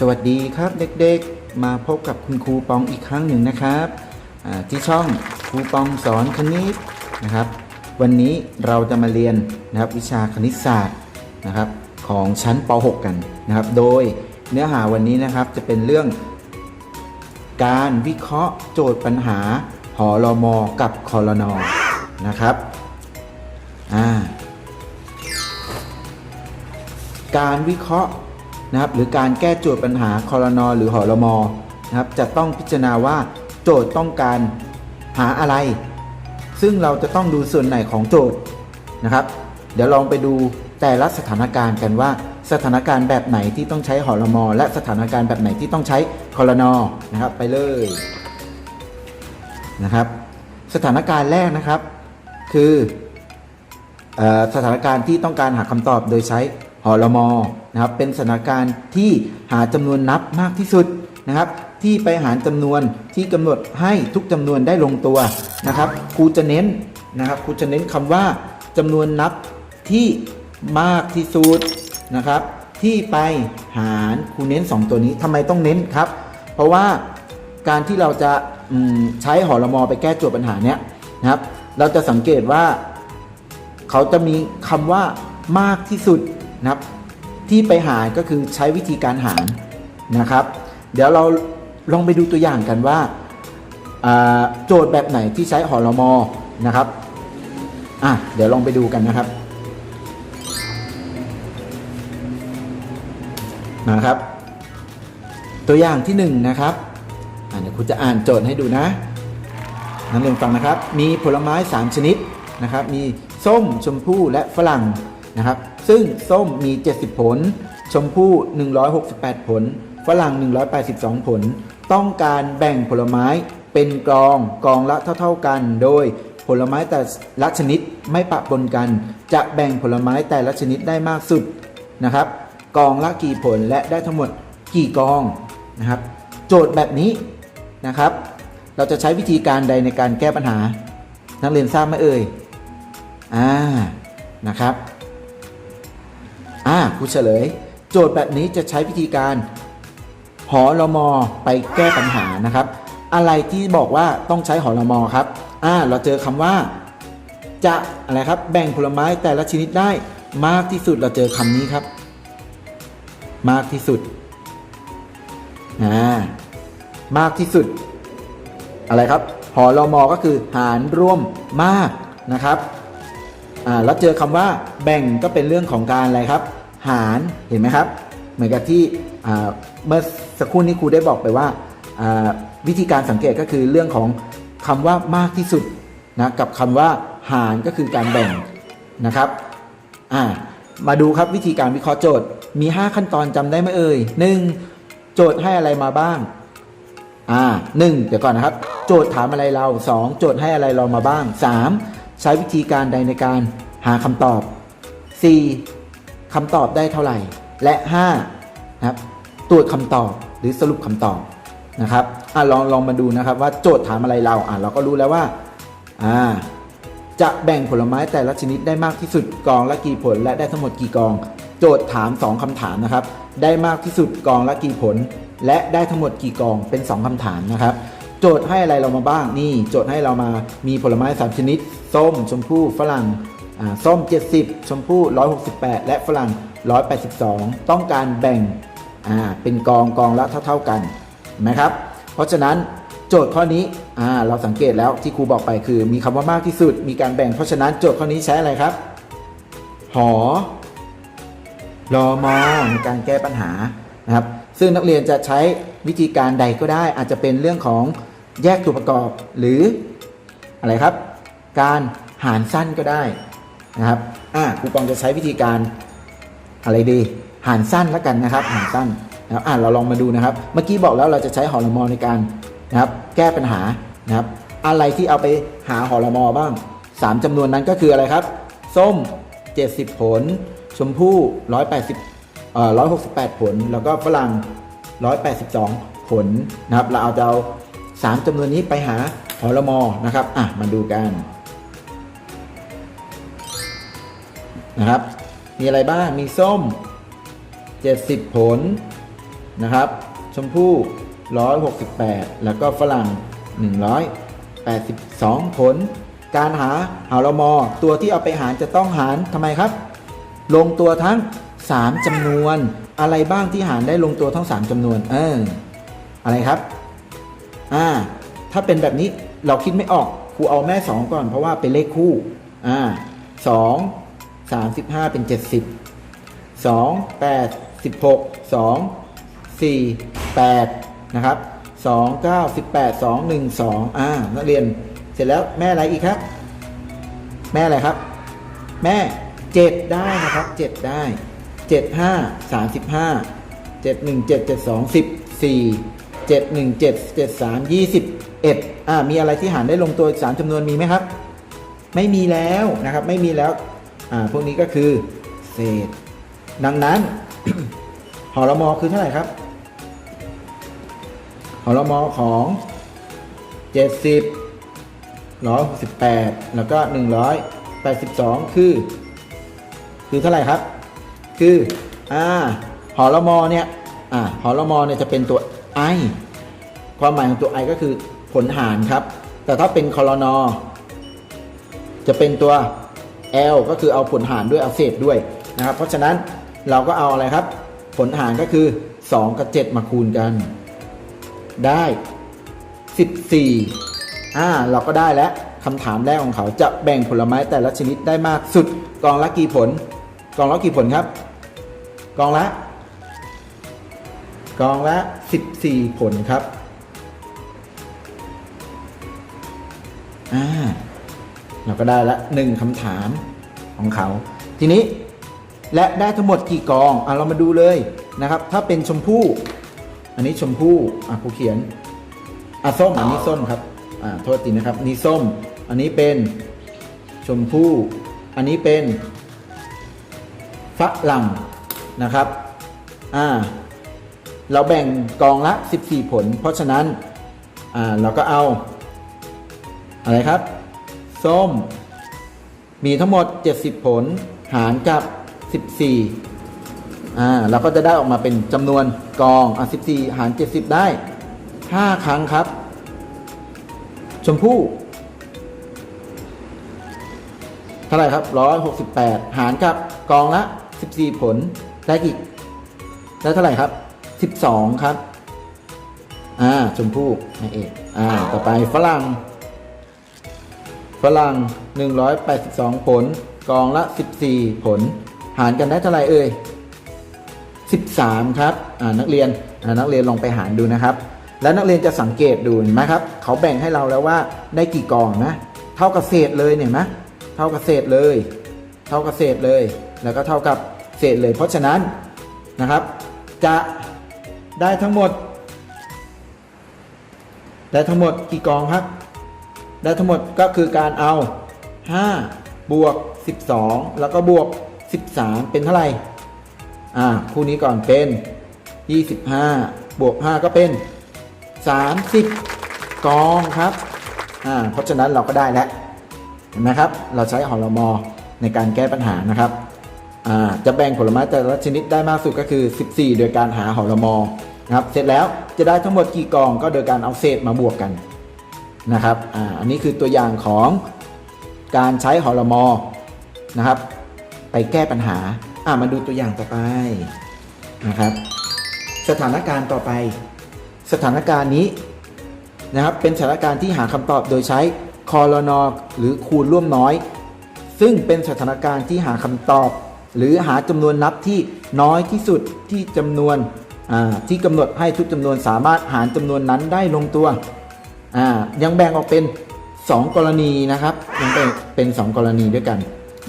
สวัสดีครับเด็กๆ มาพบกับคุณครูปองอีกครั้งหนึ่งนะครับที่ช่องครูปองสอนคณิตนะครับ วันนี้เราจะมาเรียนนะครับวิชาคณิตศาสตร์นะครับของชั้นป .6 กันนะครับ โดย เนื้อหาวันนี้นะครับจะเป็นเรื่อง การวิเคราะห์โจทย์ปัญหาหอรอมอกับคอรนอนะครับการวิเคราะห์นะครับหรือการแก้โจทย์ปัญหาคอรนอหรือหอรมอนะครับจะต้องพิจารณาว่าโจทย์ต้องการหาอะไร ซึ่งเราจะต้องดูส่วนไหนของโจทย์นะครับ เดี๋ยวลองไปดูแต่ละสถานการณ์กันว่า สถานการณ์แบบไหนที่ต้องใช้หอรมอและสถานการณ์แบบไหนที่ต้องใช้คอรนอนะครับ ไปเลยนะครับ สถานการณ์แรกนะครับ คือเอ่อสถานการณ์ที่ต้องการหาคำตอบโดยใช้หอรมอนะครับ เป็นสถานการณ์ที่หาจำนวนนับมากที่สุดนะครับ ที่ไปหารจำนวนที่กำหนดให้ทุกจำนวนได้ลงตัวนะครับครูจะเน้นนะครับครูจะเน้นคำว่าจำนวนนับที่มากที่สุด นะครับ ที่ไปหารครูเน้น 2 ตัวนี้ทำไมต้องเน้นครับ เพราะว่าการที่เราจะใช้หอรมอไปแก้โจทย์ปัญหาเนี้ยนะครับ เราจะสังเกตว่า เขาจะมีคำว่ามากที่สุดนะครับ ที่ไปหารก็คือใช้วิธีการหารนะครับ เดี๋ยวเราลองไปดูตัวอย่างกันว่าอ่าโจทย์แบบไหนที่ใช้หอรมอนะครับอะเดี๋ยวลองไปดูกันนะครับ นะครับ ตัวอย่างที่หนึ่งนะครับเดี๋ยวคุณจะอ่านโจทย์ให้ดูนะนักเรียนฟังนะครับ มีผลไม้ 3 ชนิดนะครับ มีส้มชมพู่และฝรั่งนะครับ ซึ่งส้มมี 70 ผล ชมพู่ 168 ผล ฝรั่ง 182 ผล ต้องการแบ่งผลไม้เป็นกองกองละเท่า ๆกัน โดยผลไม้แต่ละชนิดไม่ปะปนกัน จะแบ่งผลไม้แต่ละชนิดได้มากสุดนะครับ กองละกี่ผลและได้ทั้งหมดกี่กองนะครับ โจทย์แบบนี้นะครับ เราจะใช้วิธีการใดในการแก้ปัญหา นักเรียนทราบไหมเอ่ยอ่านะครับอ่าครูเฉลย โจทย์แบบนี้จะใช้วิธีการหอรมอไปแก้ปัญหานะครับ อะไรที่บอกว่าต้องใช้หอรมอครับอ่าเราเจอคำว่า จะอะไรครับ แบ่งผลไม้แต่ละชนิดได้มากที่สุดเราเจอคำนี้ครับ มากที่สุดอ่ามากที่สุด อะไรครับหอรมอก็คือหารร่วมมากนะครับอ่าแล้วเจอคำว่าแบ่งก็เป็นเรื่องของการอะไรครับ หารเห็นไหมครับ เหมือนกับที่อ่าเมื่อสักครู่นี้ครูได้บอกไปว่าอ่าวิธีการสังเกตก็คือเรื่องของคำว่ามากที่สุดนะกับคำว่าหารก็คือการแบ่งนะครับอ่า มาดูครับวิธีการวิเคราะห์โจทย์มี 5 ขั้นตอนจำได้ไหมเอ่ย 1. โจทย์ให้อะไรมาบ้าง อ่าหนึ่งเดี๋ยวก่อนนะครับ โจทย์ถามอะไรเรา 2. โจทย์ให้อะไรเรามาบ้าง 3. ใช้วิธีการใดในการหาคำตอบ 4. คำตอบได้เท่าไหร่ และ 5 นะครับตรวจคำตอบหรือสรุปคำตอบนะครับอ่าลองลองมาดูนะครับว่าโจทย์ถามอะไรเราอ่าเราก็รู้แล้วว่าอ่า จะแบ่งผลไม้แต่ละชนิดได้มากที่สุดกองละกี่ผลและได้ทั้งหมดกี่กอง โจทย์ถาม 2คำถามนะครับ ได้มากที่สุดกองละกี่ผล และได้ทั้งหมดกี่กองเป็น 2คำถามนะครับ โจทย์ให้อะไรเรามาบ้างนี่ โจทย์ให้เรามามีผลไม้ 3 ชนิด ส้ม ชมพู่ฝรั่งอ่าส้ม 70 ชมพู่ 168 และฝรั่ง 182 ต้องการแบ่งอ่าเป็นกองกองละเท่า ๆกันเห็นไหมครับ เพราะฉะนั้น โจทย์ข้อนี้อ่าเราสังเกตแล้วที่ครูบอกไปคือ มีคำว่ามากที่สุด มีการแบ่งเพราะฉะนั้นโจทย์ข้อนี้ใช้อะไรครับ หอรอมอในการแก้ปัญหานะครับ ซึ่งนักเรียนจะใช้วิธีการใดก็ได้ อาจจะเป็นเรื่องของแยกตัวประกอบหรืออะไรครับ การหารสั้นก็ได้นะครับอ่าครูปองจะใช้วิธีการอะไรดีหารสั้นแล้วกันนะครับ หารสั้นนะครับอ่าเราลองมาดูนะครับ เมื่อกี้บอกแล้วเราจะใช้หอรมอในการ นะครับแก้ปัญหานะครับอะไรที่เอาไปหาหอรมอบ้างสามจำนวนนั้นก็คืออะไรครับ ส้ม 70 ผล ชมพู่ 180เอ่อ168 ผล แล้วก็ฝรั่ง 182 ผลนะครับเราเอาจะเอาสามจำนวนนี้ไปหาหอรมอนะครับอะมาดูกันนะครับมีอะไรบ้าง มีส้ม 70 ผลนะครับ ชมพู่ 168 แล้วก็ฝรั่ง 182 ผล การหาหารมอ ตัวที่เอาไปหารจะต้องหารทำไมครับ ลงตัวทั้ง 3จำนวน อะไรบ้างที่หารได้ลงตัวทั้ง 3จำนวน เออ อะไรครับ อ่า ถ้าเป็นแบบนี้เราคิดไม่ออกครูเอาแม่ 2 ก่อนเพราะว่าเป็นเลขคู่ อ่าสองสามสิบห้าเป็นเจ็ดสิบสองแปดสิบหกสองสี่แปด นะครับสองเก้าสิบแปดสองหนึ่งสองอ่านักเรียนเสร็จแล้วแม่อะไรอีกครับ แม่อะไรครับ แม่เจ็ดได้นะครับเจ็ดได้เจ็ดห้าสามสิบห้าเจ็ดหนึ่งเจ็ดเจ็ดสองสิบสี่เจ็ดหนึ่งเจ็ดเจ็ดสามยี่สิบเอ็ดอ่ามีอะไรที่หารได้ลงตัวสามจำนวนมีไหมครับ ไม่มีแล้วนะครับไม่มีแล้วอ่าพวกนี้ก็คือเศษ ดังนั้นหอรมอคือเท่าไหร่ครับ อรมอของ 70 168 แล้วก็ 182 คือ คือเท่าไหร่ครับ คือ อ่าหอรมอเนี่ย อ่าหอรมอเนี่ยจะเป็นตัว i ความหมายของตัว i ก็คือผลหารครับ แต่ถ้าเป็นคอรนอจะเป็นตัว L ก็คือเอาผลหารด้วยเอาเศษด้วยนะครับ เพราะฉะนั้นเราก็เอาอะไรครับ ผลหารก็คือ 2 กับ 7 มาคูณกัน ได้ 14 อ่า เราก็ได้แล้วคำถามแรกของเขาจะแบ่งผลไม้แต่ละชนิดได้มากสุดกองละกี่ผล กองละกี่ผลครับ กองละ กองละ 14 ผลครับ อ่า เราก็ได้ละหนึ่งคำถามของเขา ทีนี้และได้ทั้งหมดกี่กอง อะ เรามาดูเลยนะครับ ถ้าเป็นชมพู่ อันนี้ชมพู่อะครูเขียนอะส้มอันนี้ส้มครับอ่าโทษทีนะครับนี่ส้ม อันนี้เป็นชมพู่ อันนี้เป็นฝรั่งนะครับอ่าเราแบ่งกองละ 14 ผล เพราะฉะนั้นอ่าเราก็เอา อะไรครับ ส้ม มีทั้งหมด 70 ผล หารกับ 14 อ่าเราก็จะได้ออกมาเป็นจำนวนกองอะ14 หาร 70 ได้ 5 ครั้งครับ ชมพู่เท่าไหร่ครับ 168 หารกับกองละ 14 ผลได้กี่ได้เท่าไหร่ครับ 12 ครับ อ่า ชมพู่นายเอกอ่า ต่อไปฝรั่ง ฝรั่ง 182 ผล กองละ 14 ผล หารกันได้เท่าไหร่เอ่ย 13 ครับนักเรียนนักเรียนลองไปหารดูนะครับ แล้วนักเรียนจะสังเกตดูเห็นไหมครับเขาแบ่งให้เราแล้วว่าได้กี่กองนะเท่ากับเศษเลยเนี่ยนะเท่ากับเศษเลย เท่ากับเศษเลย แล้วก็เท่ากับเศษเลย เพราะฉะนั้นนะครับ จะได้ทั้งหมด ได้ทั้งหมดกี่กองครับ ได้ทั้งหมดก็คือการเอา 5 บวก 12 แล้วก็บวก 13 เป็นเท่าไหร่ อ่าคู่นี้ก่อนเป็น 25 บวก 5 ก็เป็น 30 กองครับอ่าเพราะฉะนั้นเราก็ได้แล้วเห็นไหมครับ เราใช้หอรมอในการแก้ปัญหานะครับอ่าจะแบ่งผลไม้แต่ละชนิดได้มากสุดก็คือ 14 โดยการหาหอรมอนะครับ เสร็จแล้วจะได้ทั้งหมดกี่กองก็โดยการเอาเศษมาบวกกันนะครับอ่าอันนี้คือตัวอย่างของการใช้หอรมอนะครับ ไปแก้ปัญหา อ่ามาดูตัวอย่างต่อไปนะครับ สถานการณ์ต่อไป สถานการณ์นี้นะครับเป็นสถานการณ์ที่หาคำตอบโดยใช้คอรนอหรือคูณร่วมน้อย ซึ่งเป็นสถานการณ์ที่หาคำตอบ หรือหาจำนวนนับที่น้อยที่สุดที่จำนวนอ่าที่กำหนดให้ทุกจำนวนสามารถหารจำนวนนั้นได้ลงตัวอ่ายังแบ่งออกเป็น 2 กรณีนะครับยังเป็นเป็น 2 กรณีด้วยกัน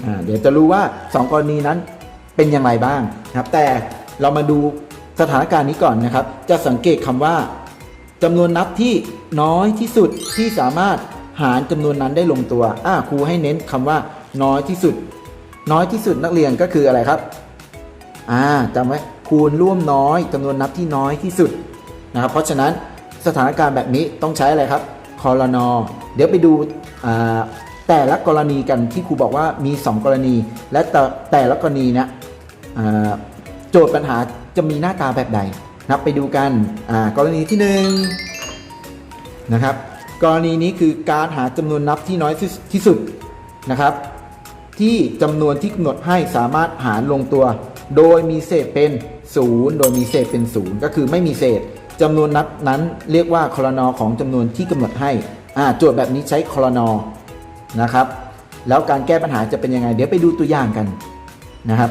อ่าเดี๋ยวจะรู้ว่า 2 กรณีนั้น เป็นอย่างไรบ้างนะครับ แต่เรามาดูสถานการณ์นี้ก่อนนะครับ จะสังเกตคำว่าจำนวนนับที่น้อยที่สุดที่สามารถหารจำนวนนั้นได้ลงตัวอ่าครูให้เน้นคำว่า น้อยที่สุด น้อยที่สุดนักเรียนก็คืออะไรครับอ่าจำไว้คูณร่วมน้อยจำนวนนับที่น้อยที่สุดนะครับ เพราะฉะนั้นสถานการณ์แบบนี้ต้องใช้อะไรครับคอรนอเดี๋ยวไปดูอ่าแต่ละกรณีกันที่ครูบอกว่ามี 2 กรณี และแต่แต่ละกรณีเนะอ่า โจทย์ปัญหาจะมีหน้าตาแบบใดนะครับไปดูกันอ่ากรณีที่หนึ่งนะครับกรณีนี้คือการหาจำนวนนับที่น้อยที่สุดนะครับ ที่จำนวนที่กำหนดให้สามารถหารลงตัว โดยมีเศษเป็น 0 โดยมีเศษเป็น 0 ก็คือไม่มีเศษจำนวนนับนั้นเรียกว่าคอรนอของจำนวนที่กำหนดให้อ่าโจทย์แบบนี้ใช้คอรนอนะครับ แล้วการแก้ปัญหาจะเป็นยังไง เดี๋ยวไปดูตัวอย่างกันนะครับ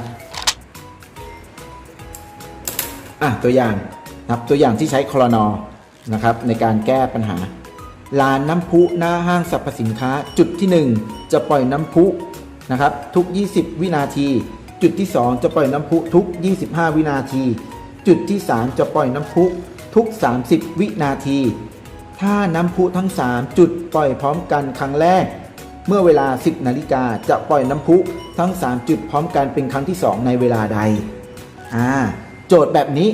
อะตัวอย่างนะครับตัวอย่างที่ใช้คอนอนะครับในการแก้ปัญหาลานน้ำพุหน้าห้างสรรพสินค้า จุดที่ 1 จะปล่อยน้ำพุนะครับทุก 20 วินาที จุดที่ 2 จะปล่อยน้ำพุทุก 25 วินาที จุดที่ 3 จะปล่อยน้ำพุทุก 30 วินาที ถ้าน้ำพุทั้ง 3 จุดปล่อยพร้อมกันครั้งแรก เมื่อเวลา 10 นาฬิกาจะปล่อยน้ำพุทั้ง 3 จุดพร้อมกันเป็นครั้งที่ 2 ในเวลาใดอ่า โจทย์แบบนี้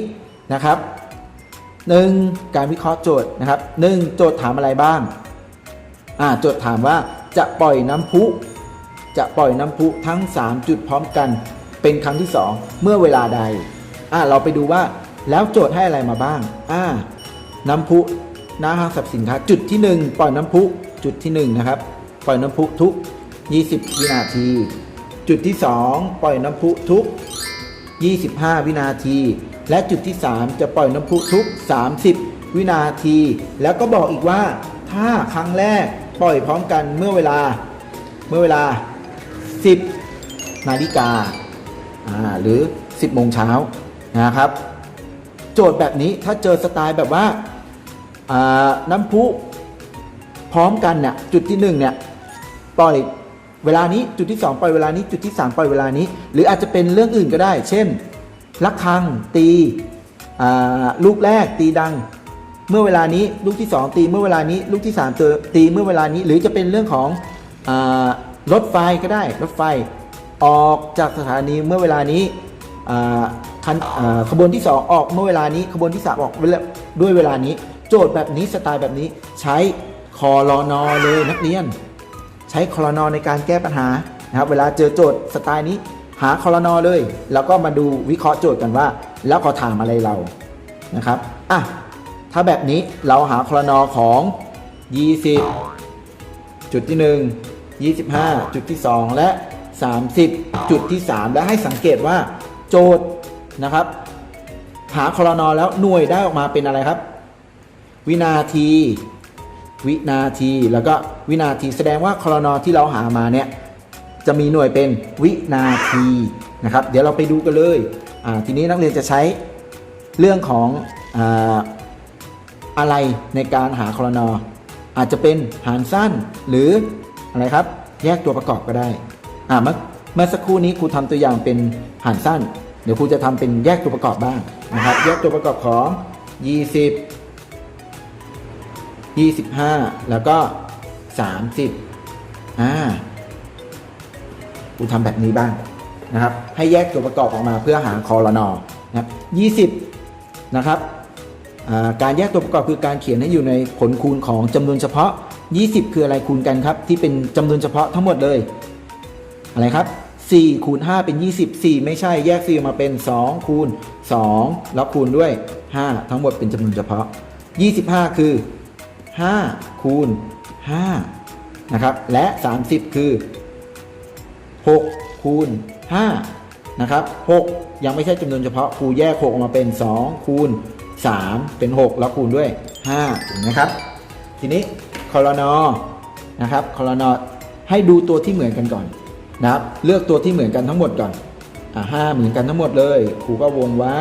นะครับหนึ่งการวิเคราะห์โจทย์นะครับหนึ่งโจทย์ถามอะไรบ้างอ่าโจทย์ถามว่าจะปล่อยน้ำพุ จะปล่อยน้ำพุทั้ง 3 จุดพร้อมกัน เป็นครั้งที่ 2 เมื่อเวลาใดอ่าเราไปดูว่าแล้วโจทย์ให้อะไรมาบ้างอ่าน้ำพุหน้าห้างสรรพสินค้าจุดที่ 1 ปล่อยน้ำพุจุดที่1นะครับปล่อยน้ำพุทุก 20 วินาที จุดที่ 2 ปล่อยน้ำพุทุก 25 วินาที และจุดที่ 3 จะปล่อยน้ำพุทุก 30 วินาที แล้วก็บอกอีกว่าถ้าครั้งแรกปล่อยพร้อมกันเมื่อเวลา เมื่อเวลา 10 นาฬิกาหรือ 10โมงเช้านะครับ โจทย์แบบนี้ถ้าเจอสไตล์แบบว่าอ่าน้ำพุพร้อมกันเนี่ยจุดที่1เนี่ยปล่อย เวลานี้จุดที่ 2 ปล่อยเวลานี้จุดที่ 3 ปล่อยเวลานี้ หรืออาจจะเป็นเรื่องอื่นก็ได้ เช่นระฆังตีลูกแรกตีดัง เมื่อเวลานี้ลูกที่ 2 ตีเมื่อเวลานี้ลูกที่3ตัวตีเมื่อเวลานี้ หรือจะเป็นเรื่องของรถไฟก็ได้รถไฟ ออกจากสถานีเมื่อเวลานี้คันขบวนที่ 2 ออกเมื่อเวลานี้ขบวนที่3ออกด้วยเวลานี้ โจทย์แบบนี้สไตล์แบบนี้ใช้คอรอนอเลยนักเรียน ช้คอรนอในการแก้ปัญหานะครับเวลาเจอโจทย์สไตล์นี้หาคอรนอเลย แล้วก็มาดูวิเคราะห์โจทย์กันว่า แล้วเขาถามอะไรเรานะครับอะถ้าแบบนี้เราหาคอรนอของ 20 จุดที่ 1 25 จุดที่ 2 และ 30 จุดที่ 3 และให้สังเกตว่าโจทย์นะครับ หาคอรนอแล้วหน่วยได้ออกมาเป็นอะไรครับ วินาที วินาที แล้วก็วินาทีแสดงว่าคอนอที่เราหามาเนี่ยจะมีหน่วยเป็นวินาทีนะครับ เดี๋ยวเราไปดูกันเลยทีนี้นักเรียนจะใช้เรื่องของอาอะไรในการหาคอนออาจจะเป็นหารสั้นหรืออะไรครับแยกตัวประกอบก็ได้อ่าเมื่อเมื่อสักครู่นี้ครูทำตัวอย่างเป็นหารสั้น เดี๋ยวครูจะทำเป็นแยกตัวประกอบบ้างนะครับ แยกตัวประกอบของ 20 25 แล้วก็ 30อ่ากูทำแบบนี้บ้างนะครับ ให้แยกตัวประกอบออกมาเพื่อหาคอรนอนะครับ20 นะครับอ่าการแยกตัวประกอบคือการเขียนให้อยู่ในผลคูณของจำนวนเฉพาะ 20 คืออะไรคูณกันครับ ที่เป็นจำนวนเฉพาะทั้งหมดเลย อะไรครับ 4 คูณ 5 เป็น 20 4 ไม่ใช่แยก4ออกมาเป็น 2 คูณ 2 แล้วคูณด้วย 5 ทั้งหมดเป็นจำนวนเฉพาะ 25 คือ 5 คูณ 5 นะครับ และ 30 คือ 6 คูณ 5 นะครับ 6 ยังไม่ใช่จำนวนเฉพาะครูแยก 6 ออกมาเป็น 2 คูณ 3 เป็น 6 แล้วคูณด้วย 5 ถูกไหมครับ ทีนี้คอรนอนะครับคอรนอให้ดูตัวที่เหมือนกันก่อนนะครับ เลือกตัวที่เหมือนกันทั้งหมดก่อนอ่าห้าเหมือนกันทั้งหมดเลย ครูก็วงไว้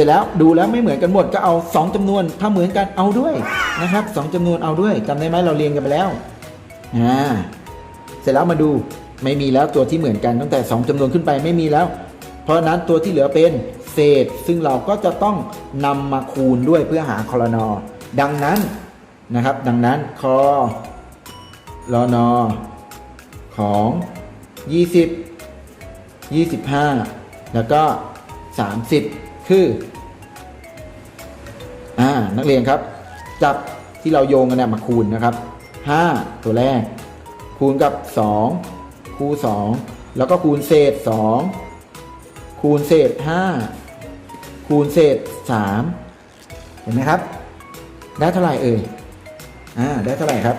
สร็จแล้วดูแล้วไม่เหมือนกันหมดก็เอา 2จำนวนถ้าเหมือนกันเอาด้วยนะครับสองจำนวนเอาด้วยจำได้ไหมเราเรียนกันไปแล้วอ่าเสร็จแล้วมาดูไม่มีแล้วตัวที่เหมือนกันตั้งแต่ 2จำนวนขึ้นไปไม่มีแล้ว เพราะนั้นตัวที่เหลือเป็นเศษ ซึ่งเราก็จะต้องนำมาคูณด้วยเพื่อหาคอรนอดังนั้นนะครับ ดังนั้นคอรนอของ 20 25 แล้วก็ 30 คืออ่านักเรียนครับ จับที่เราโยงกันเนี่ยมาคูณนะครับ 5 ตัวแรก คูณกับ 2 คูณ 2 แล้วก็คูณเศษ 2 คูณเศษ 5 คูณเศษ 3 เห็นไหมครับ ได้เท่าไหร่เอ่ยอ่าได้เท่าไหร่ครับ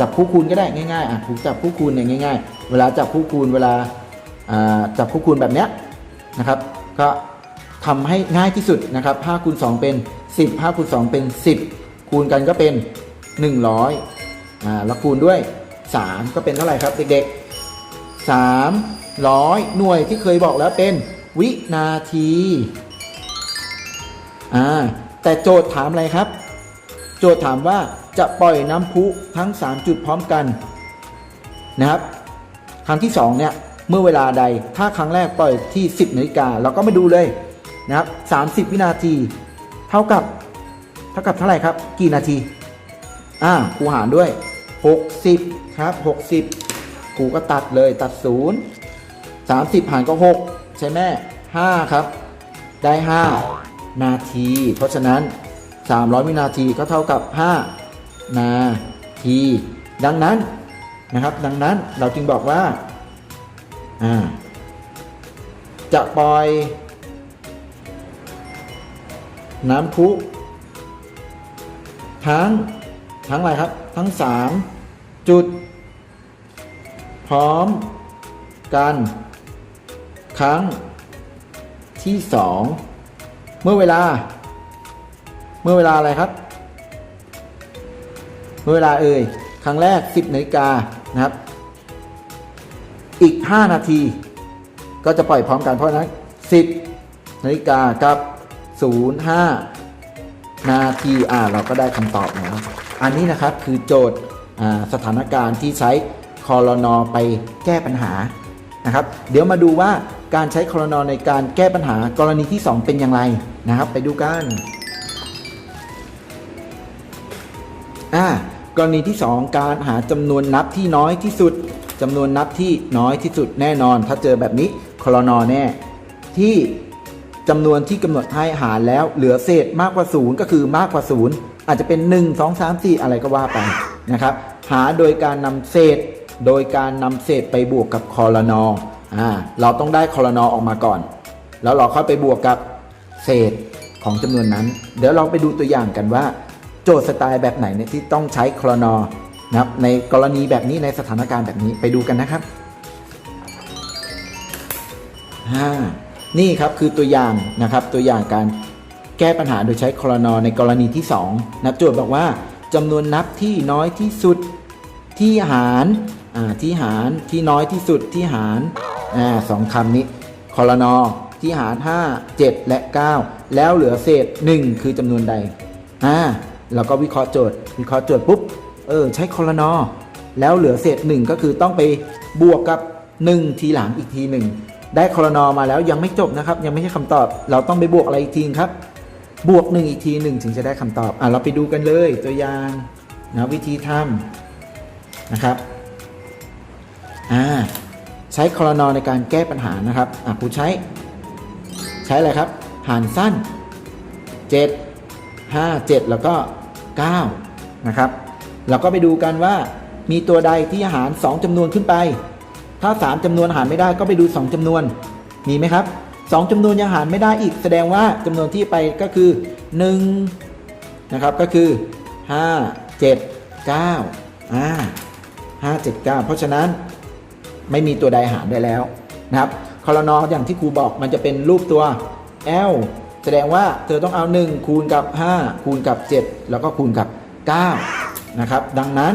จับคู่คูณก็ได้ง่ายๆอะผมจับคู่คูณเนี่ยง่าย ๆ เวลาจับคู่คูณเวลาอ่าจับคู่คูณแบบเนี้ยนะครับ ก็ ทำให้ง่ายที่สุดนะครับ5คูณ2เป็น 10 5คูณ2เป็น 10 คูณกันก็เป็น 100อ่าแล้วคูณด้วย 3 ก็เป็นเท่าไหร่ครับเด็กๆ 300 หน่วยที่เคยบอกแล้วเป็นวินาทีอ่าแต่โจทย์ถามอะไรครับ โจทย์ถามว่าจะปล่อยน้ำพุทั้ง 3 จุดพร้อมกันนะครับ ครั้งที่ 2 เนี่ย เมื่อเวลาใด ถ้าครั้งแรกปล่อยที่ 10นาฬิกาเราก็มาดูเลย นะครับ 30 วินาที เท่ากับ เท่ากับเท่าไหร่ครับ กี่นาที อ่าครูหารด้วย 60 ครับ 60 ครูก็ตัดเลยตัด 0 30 หารก็ 6 ใช่ไหม5ครับ ได้ 5 นาที เพราะฉะนั้น 300 วินาทีก็เท่ากับ 5 นาที ดังนั้นนะครับ ดังนั้นเราจึงบอกว่า อ่า จะปล่อย น้ำพุทั้งทั้งอะไรครับ ทั้ง 3 จุด พร้อมกัน ครั้งที่ 2 เมื่อเวลา เมื่อเวลาอะไรครับ เมื่อเวลาเอ่ยครั้งแรก 10นาฬิกานะครับ อีก 5 นาที ก็จะปล่อยพร้อมกันเพราะฉะนั้น 10นาฬิกากับ 05 นาทีอ่าเราก็ได้คำตอบแล้ว อันนี้นะครับคือโจทย์สถานการณ์ที่ใช้คอรนอไปแก้ปัญหานะครับ เดี๋ยวมาดูว่าการใช้คอรนอในการแก้ปัญหากรณีที่ 2 เป็นอย่างไรนะครับ ไปดูกันอ่ากรณีที่ 2 การหาจำนวนนับที่น้อยที่สุดจำนวนนับที่น้อยที่สุดแน่นอน ถ้าเจอแบบนี้คอลนอแน่ที่ จำนวนที่กำหนดให้หารแล้วเหลือเศษมากกว่า0ก็คือมากกว่า0อาจจะเป็น 1 2 3 4 อะไรก็ว่าไปนะครับ หาโดยการนำเศษ โดยการนำเศษไปบวกกับคอรนออ่าเราต้องได้คอรนอออกมาก่อน แล้วเราค่อยไปบวกกับเศษของจำนวนนั้น เดี๋ยวเราไปดูตัวอย่างกันว่า โจทย์สไตล์แบบไหนเนี่ยที่ต้องใช้คอลนอนะครับในกรณีแบบนี้ในสถานการณ์แบบนี้ไปดูกันนะครับอ่า นี่ครับคือตัวอย่างนะครับตัวอย่างการแก้ปัญหาโดยใช้คลนอในกรณีที่ 2นะโจทย์บอกว่าจำนวนนับที่น้อยที่สุดที่หารที่หารที่น้อยที่สุดที่หารอสองคำนี้คลนอที่หาร 5 7 และ 9 แล้วเหลือเศษ 1 คือจำนวนใดอ่าเราก็วิเคราะห์โจทย์ วิเคราะห์โจทย์ปุ๊บเออใช้คอนอแล้วเหลือเศษหนึ่งก็คือต้องไปบวกกับ 1 ทีหลังอีกทีหนึ่ง ได้คอรนอมาแล้วยังไม่จบนะครับ ยังไม่ใช่คำตอบ เราต้องไปบวกอะไรอีกทีครับ บวกหนึ่งอีกทีหนึ่งถึงจะได้คำตอบอะเราไปดูกันเลยตัวอย่างนะวิธีทำนะครับอ่าใช้คอรนอในการแก้ปัญหานะครับอะครูใช้ ใช้อะไรครับ หารสั้น 7 5 7 แล้วก็9นะครับเราก็ไปดูกันว่ามีตัวใดที่หาร 2จำนวนขึ้นไป ถ้า 3จำนวนหารไม่ได้ก็ไปดู 2จำนวน มีไหมครับ2จำนวนยังหารไม่ได้อีก แสดงว่าจำนวนที่ไปก็คือ1นะครับก็คือ 5 7 9อ่า5 7 9 เพราะฉะนั้นไม่มีตัวใดหารได้แล้วนะครับคอรนออย่างที่ครูบอกมันจะเป็นรูปตัว L แสดงว่าเธอต้องเอา 1 คูณกับ 5 คูณกับ 7 แล้วก็คูณกับ 9 นะครับ ดังนั้น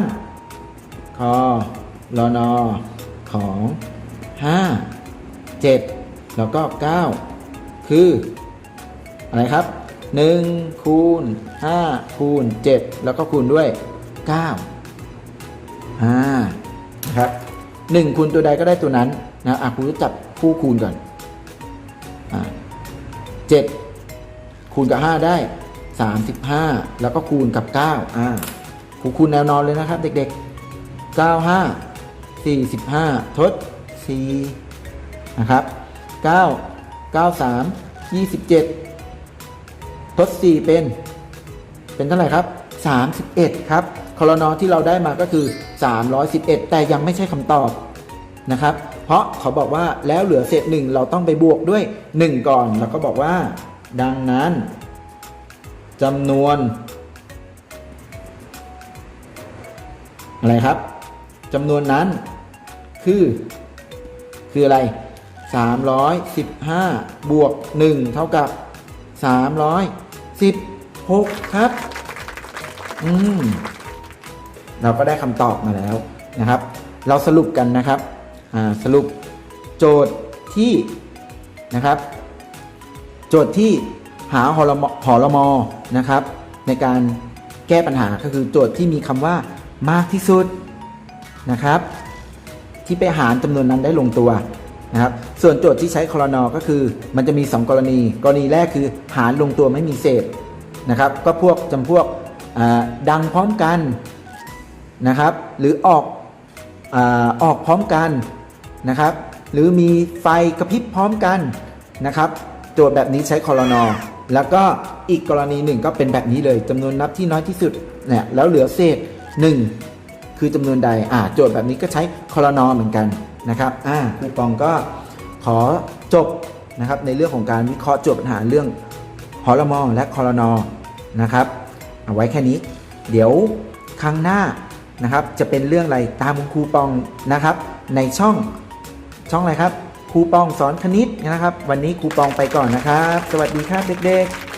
คอรนอ ของ 5 7 แล้วก็ 9 คือ อะไรครับ 1 คูณ 5 คูณ 7 แล้วก็คูณด้วย 9 อ่านะครับหนึ่งคูณตัวใดก็ได้ตัวนั้นนะอะครูจะจับคู่คูณก่อนอ่าเจ็ดคูณกับห้าได้สามสิบห้าแล้วก็คูณกับเก้าอ่าครูคูณแนวนอนเลยนะครับ เด็กๆเก้าห้าสี่สิบห้าทดสี่นะครับเก้าเก้าสาม27 ทด 4 เป็น เป็นเท่าไหร่ครับ 31 ครับคอรนอที่เราได้มาก็คือ 311 แต่ยังไม่ใช่คำตอบนะครับ เพราะเขาบอกว่าแล้วเหลือเศษหนึ่งเราต้องไปบวกด้วย 1 ก่อน แล้วก็บอกว่า ดังนั้นจำนวน อะไรครับ จำนวนนั้นคือ คืออะไร 315 บวก 1 เท่ากับ 316 ครับ อืม เราก็ได้คำตอบมาแล้วนะครับ เราสรุปกันนะครับอ่าสรุปโจทย์ที่นะครับ โจทย์ที่หาหอลมหอลมอนะครับ ในการแก้ปัญหาก็คือโจทย์ที่มีคำว่ามากที่สุด นะครับ ที่ไปหารจำนวนนั้นได้ลงตัวนะครับ ส่วนโจทย์ที่ใช้คอนอก็คือ มันจะมี 2 กรณี กรณีแรกคือหารลงตัวไม่มีเศษนะครับ ก็พวกจำพวกดังพร้อมกันนะครับ หรือออกอออกพร้อมกันนะครับ หรือมีไฟกระพริบพร้อมกันนะครับ โจทย์แบบนี้ใช้คอนอแล้วก็อีกกรณีหนึ่งก็เป็นแบบนี้เลยจำนวนนับที่น้อยที่สุดเนี่ยแล้วเหลือเศษ 1 คือจำนวนใดอ่าโจทย์แบบนี้ก็ใช้คอรนอเหมือนกันนะครับอ่าครูปองก็ขอจบนะครับในเรื่องของการวิเคราะห์โจทย์ปัญหาเรื่องหอรมอและคอรนอนะครับเอาไว้แค่นี้ เดี๋ยวครั้งหน้านะครับจะเป็นเรื่องอะไรตามครูปองนะครับ ในช่องช่องอะไรครับครูปองสอนคณิตนะครับ วันนี้ครูปองไปก่อนนะครับ สวัสดีครับเด็กๆ